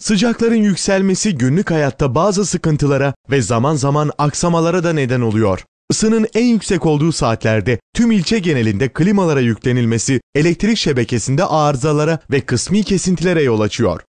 Sıcakların yükselmesi günlük hayatta bazı sıkıntılara ve zaman zaman aksamalara da neden oluyor. Isının en yüksek olduğu saatlerde tüm ilçe genelinde klimalara yüklenilmesi elektrik şebekesinde arızalara ve kısmi kesintilere yol açıyor.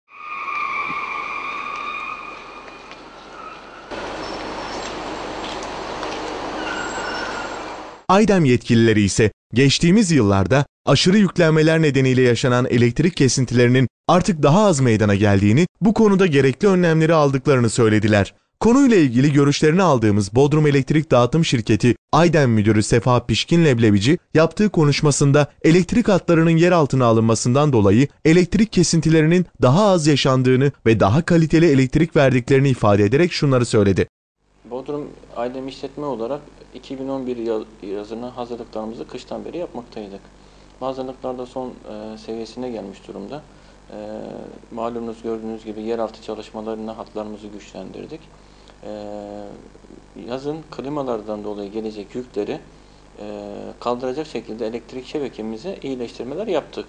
Aydem yetkilileri ise geçtiğimiz yıllarda aşırı yüklenmeler nedeniyle yaşanan elektrik kesintilerinin artık daha az meydana geldiğini, bu konuda gerekli önlemleri aldıklarını söylediler. Konuyla ilgili görüşlerini aldığımız Bodrum Elektrik Dağıtım Şirketi Aydem Müdürü Sefa Pişkin Leblebici yaptığı konuşmasında elektrik hatlarının yer altına alınmasından dolayı elektrik kesintilerinin daha az yaşandığını ve daha kaliteli elektrik verdiklerini ifade ederek şunları söyledi. Bodrum Aydem İşletme olarak 2011 yaz- yazını hazırlıklarımızı kıştan beri yapmaktaydık. Bu hazırlıklarda son e, seviyesine gelmiş durumda. E, malumunuz gördüğünüz gibi yeraltı çalışmalarına hatlarımızı güçlendirdik. E, yazın klimalardan dolayı gelecek yükleri e, kaldıracak şekilde elektrik şebekemize iyileştirmeler yaptık.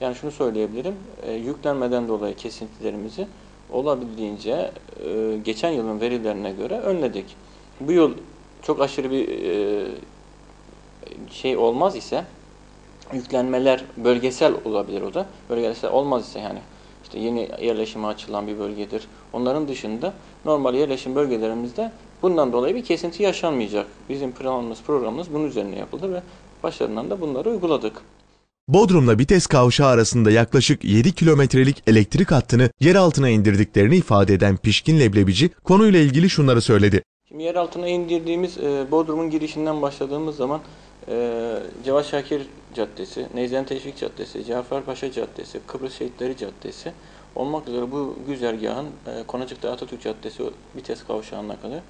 Yani şunu söyleyebilirim, e, yüklenmeden dolayı kesintilerimizi olabildiğince e, geçen yılın verilerine göre önledik. Bu yıl çok aşırı bir e, şey olmaz ise yüklenmeler bölgesel olabilir o da. Bölgesel olmaz ise yani işte yeni yerleşime açılan bir bölgedir. Onların dışında normal yerleşim bölgelerimizde bundan dolayı bir kesinti yaşanmayacak. Bizim planımız, programımız bunun üzerine yapıldı ve başlarından da bunları uyguladık. Bodrum'la Bites kavşağı arasında yaklaşık 7 kilometrelik elektrik hattını yer altına indirdiklerini ifade eden Pişkin Leblebici konuyla ilgili şunları söyledi. Şimdi yer altına indirdiğimiz e, Bodrum'un girişinden başladığımız zaman e, Cevat Şakir Caddesi, Neyzen Teşvik Caddesi, Caferpaşa Caddesi, Kıbrıs Şehitleri Caddesi olmak üzere bu güzergahın e, Konacık'ta Atatürk Caddesi Bites kavşağına kadar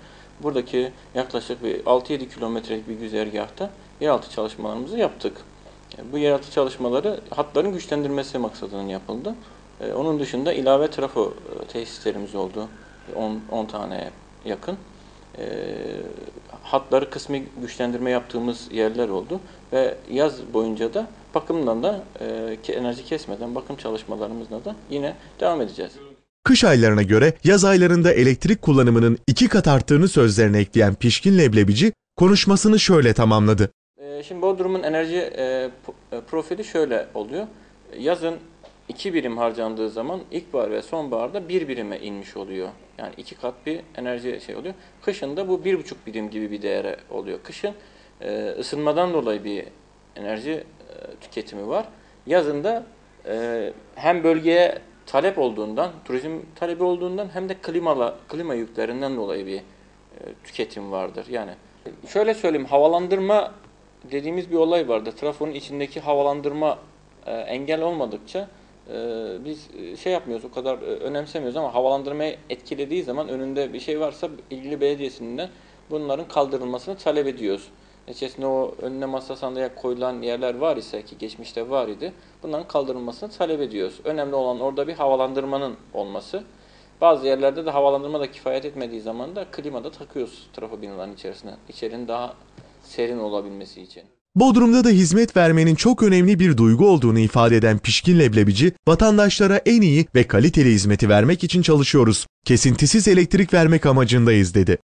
buradaki yaklaşık bir 6-7 kilometrelik bir güzergahta yeraltı çalışmalarımızı yaptık. E, Bu yeraltı çalışmaları hatların güçlendirmesi maksadının yapıldı. E, Onun dışında ilave trafo e, tesislerimiz oldu. 10, 10 tane yakın. E, hatları kısmi güçlendirme yaptığımız yerler oldu. Ve yaz boyunca da bakımdan da e, enerji kesmeden bakım çalışmalarımızla da yine devam edeceğiz. Kış aylarına göre yaz aylarında elektrik kullanımının iki kat arttığını sözlerine ekleyen Pişkin Leblebici konuşmasını şöyle tamamladı. Ee, Şimdi Bodrum'un enerji e, e, profili şöyle oluyor. Yazın iki birim harcandığı zaman ilkbahar ve sonbaharda bir birime inmiş oluyor. Yani iki kat bir enerji şey oluyor. Kışın da bu bir buçuk birim gibi bir değere oluyor. Kışın e, ısınmadan dolayı bir enerji e, tüketimi var. Yazın da e, hem bölgeye talep olduğundan, turizm talebi olduğundan hem de klimala, klima yüklerinden dolayı bir e, tüketim vardır. Yani şöyle söyleyeyim, havalandırma dediğimiz bir olay vardı. Trafonun içindeki havalandırma e, engel olmadıkça biz e, şey yapmıyoruz, o kadar e, önemsemiyoruz ama havalandırmayı etkilediği zaman önünde bir şey varsa ilgili belediyesinden bunların kaldırılmasını talep ediyoruz. Neticesinde o önüne masa sandalye koyulan yerler var ise ki geçmişte var idi, bunların kaldırılmasını talep ediyoruz. Önemli olan orada bir havalandırmanın olması. Bazı yerlerde de havalandırma da kifayet etmediği zaman da klima da takıyoruz trafo binaların içerisine. İçerinin daha serin olabilmesi için. Bodrum'da da hizmet vermenin çok önemli bir duygu olduğunu ifade eden Pişkin Leblebici, vatandaşlara en iyi ve kaliteli hizmeti vermek için çalışıyoruz. Kesintisiz elektrik vermek amacındayız dedi.